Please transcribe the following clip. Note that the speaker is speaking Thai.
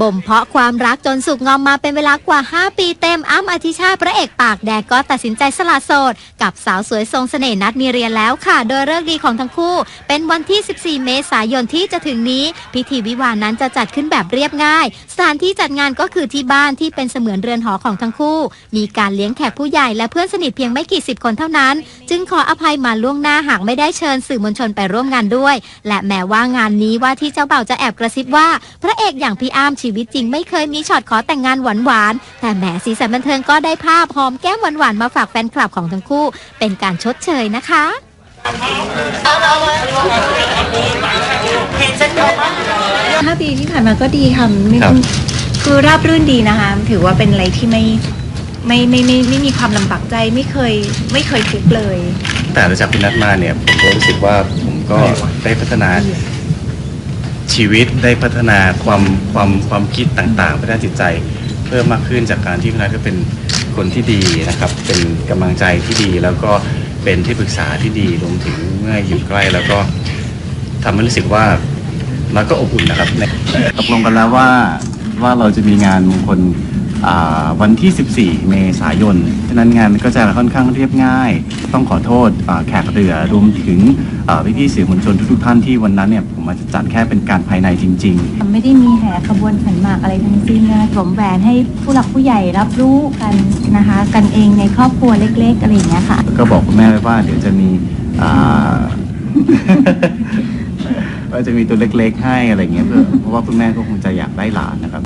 บ่มเพาะความรักจนสุกงอมมาเป็นเวลากว่า 5 ปีเต็มอ้ำอธิชาพระเอกปากแดกก็ตัดสินใจสละโสด กับสาวสวยทรงเสน่ห์นัดมีเรียนแล้วค่ะ โดยเลิกดีของทั้งคู่ เป็นวันที่ 14 เมษายนที่จะถึงนี้ พิธีวิวาห์นั้นจะจัดขึ้นแบบเรียบง่าย สถานที่จัดงานก็คือที่บ้านที่เป็นเสมือนเรือนหอของทั้งคู่ มีการเลี้ยงแขกผู้ใหญ่และเพื่อนสนิทเพียงไม่กี่สิบคนเท่านั้น จึงขออภัยมาล่วงหน้าหากไม่ได้เชิญสื่อมวลชนไปร่วมงานด้วย และแม้ว่างานนี้ว่าที่เจ้าบ่าวจะแอบกระซิบว่า พระเอกอย่างพี่อาร์มชีวิตจริงไม่เคยมีช็อตขอแต่งงานหวานๆแต่แหมสีสันบันเทิงก็ได้ภาพหอมแก้มหวานๆมาฝากแฟนคลับของทั้งคู่ เป็นการชดเชยนะคะห้าปีที่ผ่านมาก็ดีค่ะไม่ครับคือราบรื่นดีนะคะ ถือว่าเป็นอะไรที่ไม่ไม่ไม่ไม่ไม่มีความลำบากใจไม่เคยไม่เคยทุกเลย แต่หลังจากคุณนัดมาเนี่ยผมรู้สึกว่าผมก็ได้พัฒนา ชีวิตได้พัฒนาความความความคิดต่างๆพัฒนาจิตใจ เพิ่มมากขึ้นจากการที่คุณนัทก็เป็นคนที่ดีนะครับ เป็นกำลังใจที่ดีแล้วก็เป็นที่ปรึกษาที่ดีรวมถึงเมื่ออยู่ใกล้แล้วก็ทำให้รู้สึกว่ามันก็อบอุ่นนะครับ ตกลงกันแล้วว่าว่าเราจะมีงานมงคล วันที่ 14 เมษายนฉะนั้นงานก็จะค่อนข้างเรียบง่าย ต้องขอโทษอ่าแขกเรือรวมถึงพี่าพี่ๆสื่อมวลชนทุกๆท่านที่วันนั้นเนี่ยผมอาจจะจัดแค่เป็นการภายในจริง ๆ ไม่ได้มีแห่ขบวนขันหมากอะไรทั้งสิ้นนะสวมแหวนให้ผู้หลักผู้ใหญ่รับรู้กันนะคะ กันเองในครอบครัวเล็กๆอะไรอย่างเงี้ยค่ะ ก็บอกคุณแม่ไว้ว่าเดี๋ยวจะมีอ่า ว่าจะมีตัวเล็กๆให้อะไรเงี้ยเพื่อเพราะว่าคุณแม่ก็คงจะอยากได้หลานนะครับ